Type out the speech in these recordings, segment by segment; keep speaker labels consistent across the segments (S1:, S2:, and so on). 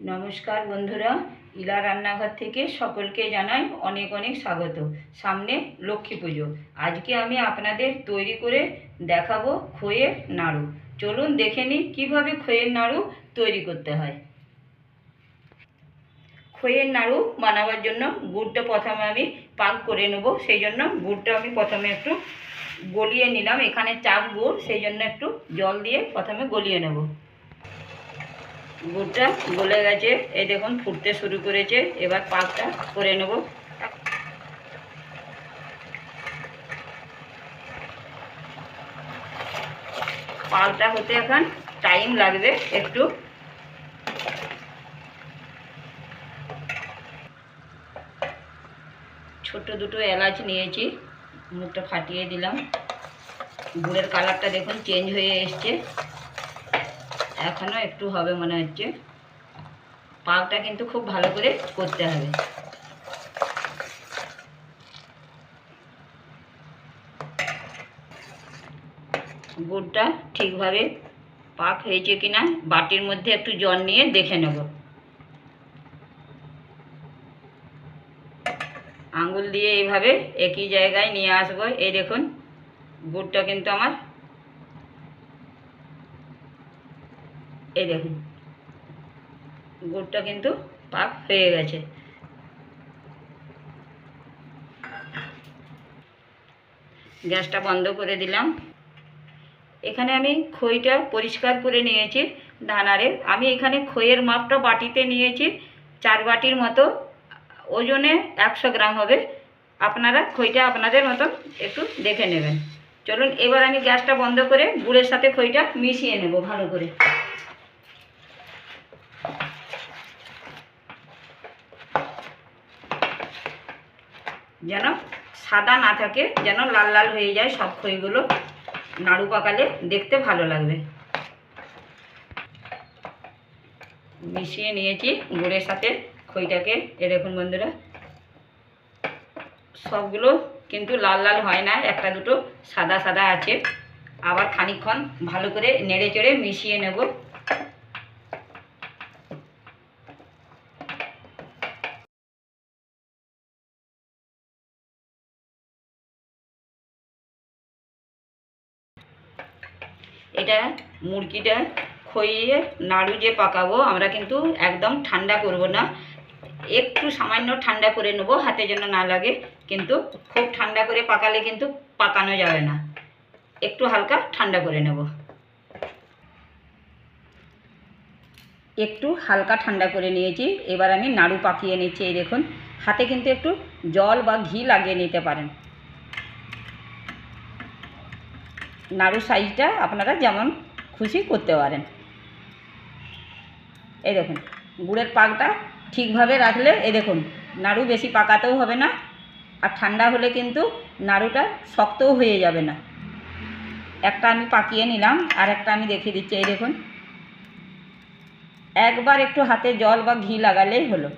S1: নমস্কার বন্ধুরা, ইলা রান্নাঘর থেকে সকলকে জানাই অনেক অনেক স্বাগত। সামনে লক্ষ্মী পুজো। আজকে আমি আপনাদের তৈরি করে দেখাবো খইয়ের নাড়ু। চলুন দেখে নিই কীভাবে খইয়ের নাড়ু তৈরি করতে হয়। খইয়ের নাড়ু বানাবার জন্য গুড়টা প্রথমে আমি পাক করে নেব, সেই জন্য গুড়টা আমি প্রথমে একটু গলিয়ে নিলাম। এখানে চাপ গুড়, সেই জন্য একটু জল দিয়ে প্রথমে গলিয়ে নেব। গুড়টা গলে গেছে। এই দেখুন, ফুটতে শুরু করেছে। এবার পাকটা করে নেব। পালটা হতে এখন টাইম লাগবে একটু। ছোট দুটো এলাচ নিয়েছি, মুখটা ফাটিয়ে দিলাম। গুড়ের কালারটা দেখুন চেঞ্জ হয়ে এসছে। এখনও একটু হবে মনে হচ্ছে। পাকটা কিন্তু খুব ভালো করে করতে হবে। গুড়টা ঠিকভাবে পাক হয়েছে কিনা বাটির মধ্যে একটু জল নিয়ে দেখে নেব। আঙুল দিয়ে এইভাবে একই জায়গায় নিয়ে আসব। এই দেখুন, গুড়টা কিন্তু আমার এই দেখুন। গুড়টা কিন্তু পাক হয়ে গেছে। গ্যাসটা বন্ধ করে দিলাম। এখানে আমি খইটা পরিষ্কার করে নিয়েছি দানারে। আমি এখানে খইয়ের মাপটা বাটিতে নিয়েছি। চার বাটির মতো। ওজনে একশো গ্রাম হবে। আপনারা খইটা আপনাদের মতো একটু দেখে নেবেন। চলুন, এবার আমি গ্যাসটা বন্ধ করে গুড়ের সাথে খইটা মিশিয়ে নেব ভালো করে। যেন সাদা না থাকে, যেন লাল লাল হয়ে যায় সব খইগুলো। নাড়ু পাকালে দেখতে ভালো লাগবে। মিশিয়ে নিয়েছি গুড়ের সাথে খইটাকে। এরকম বন্ধুরা, সবগুলো কিন্তু লাল লাল হয় না, একটা দুটো সাদা সাদা আছে। আবার খানিকক্ষণ ভালো করে নেড়ে চেড়ে মিশিয়ে নেব। এটা মুরগিটা খইয়ে নাড়ু যে পাকাবো, আমরা কিন্তু একদম ঠান্ডা করব না। একটু সামান্য ঠান্ডা করে নেব, হাতে যেন না লাগে, কিন্তু খুব ঠান্ডা করে পাকালে কিন্তু পাকানো যাবে না। একটু হালকা ঠান্ডা করে নেব। একটু হালকা ঠান্ডা করে নিয়েছি, এবার আমি নাড়ু পাকিয়ে নিচ্ছি, এই দেখুন। হাতে কিন্তু একটু জল বা ঘি লাগিয়ে নিতে পারেন। নাড়ু সাইজটা আপনারা যেমন খুশি করতে পারেন। এই দেখুন, গুড়ের পাকটা ঠিকভাবে রাখলে, এই দেখুন, নাড়ু বেশি পাকাতেও হবে না, আর ঠান্ডা হলে কিন্তু নাড়ুটা শক্তও হয়ে যাবে না। একটা আমি পাকিয়ে নিলাম, আর একটা আমি দেখিয়ে দিচ্ছি, এই দেখুন। একবার একটু হাতে জল বা ঘি লাগালেই হলো।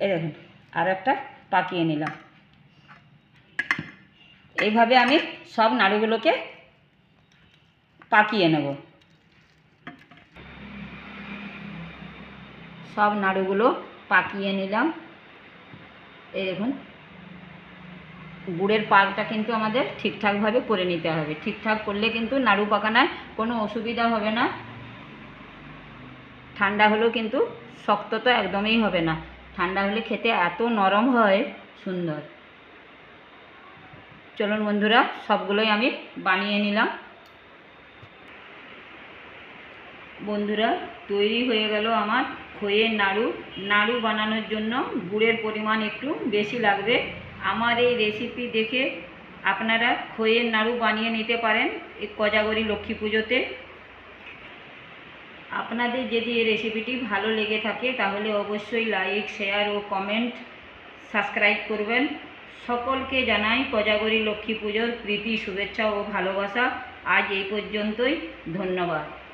S1: এই দেখুন, আর একটা পাকিয়ে নিলাম। এইভাবে আমি সব নাড়ুগুলোকে পাকিয়ে নেব। সব নাড়ুগুলো পাকিয়ে নিলাম। এই দেখুন, গুড়ের পাকটা কিন্তু আমাদের ঠিকঠাকভাবে করে নিতে হবে। ঠিকঠাক করলে কিন্তু নাড়ু পাকানায় কোনো অসুবিধা হবে না। ঠান্ডা হলেও কিন্তু শক্ত তো একদমই হবে না। ঠান্ডা হলে খেতে এত নরম হয়, সুন্দর। চলুন বন্ধুরা, সবগুলোই আমি বানিয়ে নিলাম। বন্ধুরা, তৈরি হয়ে গেল আমার খইয়ের নাড়ু। নাড়ু বানানোর জন্য গুড়ের পরিমাণ একটু বেশি লাগবে। আমার এই রেসিপি দেখে আপনারা খইয়ের নাড়ু বানিয়ে নিতে পারেন এই কোজাগরি লক্ষ্মী পুজোতে। আপনাদের যদি এই রেসিপিটি ভালো লেগে থাকে, তাহলে অবশ্যই লাইক শেয়ার ও কমেন্ট সাবস্ক্রাইব করবেন। সকলকে জানাই কজাগরী লক্ষ্মী পুজোর প্রীতি, শুভেচ্ছা ও ভালোবাসা। আজ এই পর্যন্তই। ধন্যবাদ।